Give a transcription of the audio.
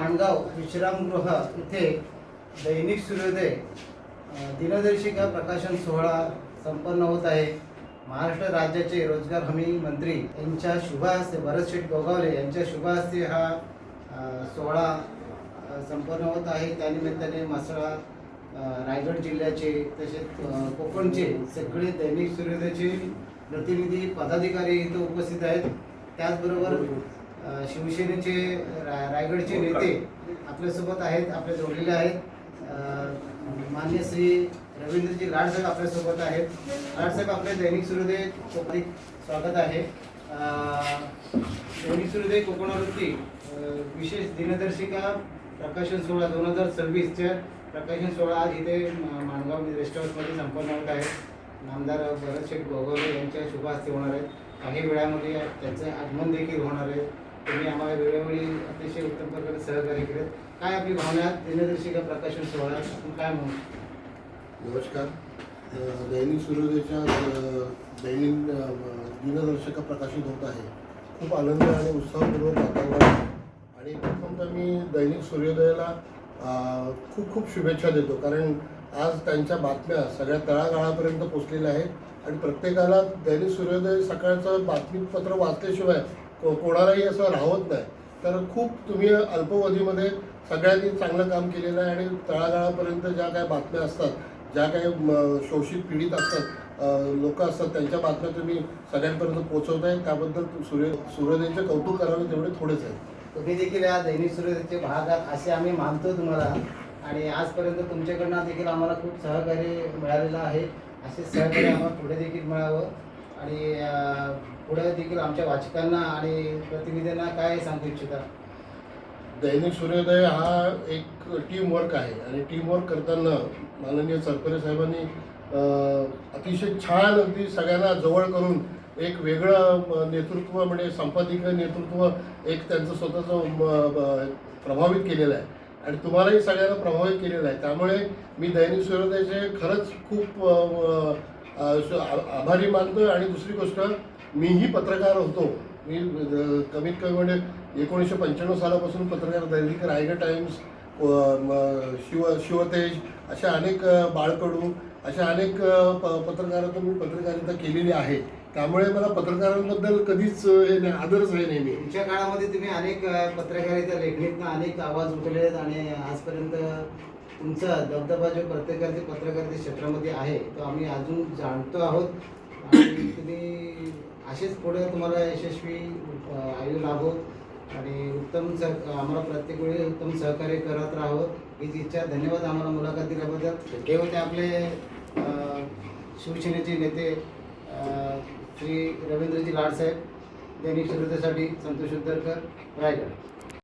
माणगाव विश्रामगृहा इथे दैनिक सूर्योदय दिनदर्शिका प्रकाशन सोहळा संपन्न होत आहे. महाराष्ट्र राज्याचे रोजगार हमी मंत्री यांच्या शुभहस्ते भरत शेठ गोगावले यांच्या शुभहस्ते हा सोहळा संपन्न होत आहे. त्यानिमित्ताने मसळा रायगड जिल्ह्याचे तसेच कोकणचे सगळे दैनिक सूर्योदयाचे प्रतिनिधी पदाधिकारी इथं उपस्थित आहेत. त्याचबरोबर शिवसेनेचे रा- रायगडचे नेते आपल्यासोबत आहेत आपल्या जोडलेले आहेत. मान्य श्री रवींद्रजी लाडसाहेब आपल्यासोबत आहेत. लाडसाहेब आपल्या दैनिक सूर्योदय कोकणी स्वागत आहे. दैनिक सूर्योदय कोकणावरती अ, विशेष दिनदर्शिका प्रकाशन सोहळा दोन हजार सव्वीसच्या प्रकाशन सोहळा आज इथे माणगाव रेस्ट हाऊसमध्ये संपन्न होत आहे. नामदार भरत शेठ गोगवले यांच्या शुभ हस्ते होणार आहेत. काही वेळामध्ये त्यांचं आगमन देखील होणार आहे. तुम्ही आम्हाला वेळोवेळी अतिशय उत्तम प्रकारे सहकार्य केलं. काय आपली भावना दिनदर्शिका प्रकाशन सोहळा. आपण काय म्हणू? नमस्कार. अ, दैनिक सूर्योदयाच्या अ, दैनिक अ, दिनदर्शिका प्रकाशित होत आहे. खूप आनंद आणि उत्साहपूर्वक वातावरण आहे. आणि प्रथमतः मी दैनिक सूर्योदयाला अ, खूप खूप शुभेच्छा देतो. कारण आज त्यांच्या बातम्या सगळ्या तळागाळापर्यंत पोचलेल्या आहेत. आणि प्रत्येकाला दैनिक सूर्योदय सकाळचं बातमीपत्र वाचल्याशिवाय को कोणालाही असं राहत नाही. तर खूप तुम्ही अल्पवधीमध्ये सगळ्यांनी चांगलं काम केलेलं आहे आणि तळागाळापर्यंत ज्या काही बातम्या असतात ज्या काही म, शोषित पीडित असतात लोक असतात त्यांच्या बातम्या तुम्ही सगळ्यांपर्यंत पोहोचवत आहे त्याबद्दल सूर्य सूर्योदयाचे कौतुक करावे तेवढे थोडेच आहे तुम्ही देखील या दैनिक सूर्योदयाचे भाग आहात असे आम्ही मानतो तुम्हाला. आणि आजपर्यंत तुमच्याकडनं देखील आम्हाला खूप सहकार्य मिळालेलं आहे. असे सहकार्य आम्हाला पुढे देखील मिळावं. आणि पुढे देखील आमच्या वाचकांना आणि प्रतिनिधींना काय सांगू इच्छिता? दैनिक सूर्योदय हा एक टीम वर्क आहे आणि टीम वर्क करताना माननीय सरपरे साहेबांनी अतिशय छान अगदी सगळ्यांना जवळ करून एक वेगळं नेतृत्व म्हणजे संपादकीय नेतृत्व एक त्यांचं स्वतःचं प्रभावित केलेलं आहे. आणि तुम्हालाही सगळ्यांना प्रभावित केलेलं आहे. त्यामुळे मी दैनिक सूर्योदयाचे खरंच खूप आभारी मानतो आणि दुसरी गोष्ट मीही पत्रकार होतो. मी कमीत कमी म्हणजे एकोणीसशे पंच्याण्णव सालापासून पत्रकार दैनिक रायगड टाइम्स शिव शिवतेज अशा अनेक बाळकडू अशा अनेक प पत्रकारातून मी पत्रकारिता केलेली आहे. त्यामुळे मला पत्रकारांबद्दल कधीच हे नाही आदरच आहे नेहमी. तुमच्या काळामध्ये तुम्ही अनेक पत्रकारिता लेखणीतनं अनेक आवाज उठवले आहेत आणि आजपर्यंत तुमचा दबदबा जो प्रत्येकाच्या पत्रकारिता क्षेत्रामध्ये आहे तो आम्ही अजून जाणतो आहोत. आणि तुम्ही असेच पुढे तुम्हाला यशस्वी आयु लाभो. आणि उत्तम सह आम्हाला प्रत्येक वेळी उत्तम सहकार्य करत राहावं हीच इच्छा. धन्यवाद आम्हाला मुलाखत दिल्याबद्दल. हे होते आपले शिवसेनेचे नेते श्री रवींद्रजी लाडसाहेब दैनिक सूर्योदयासाठी संतोष उद्दरकर रायगड.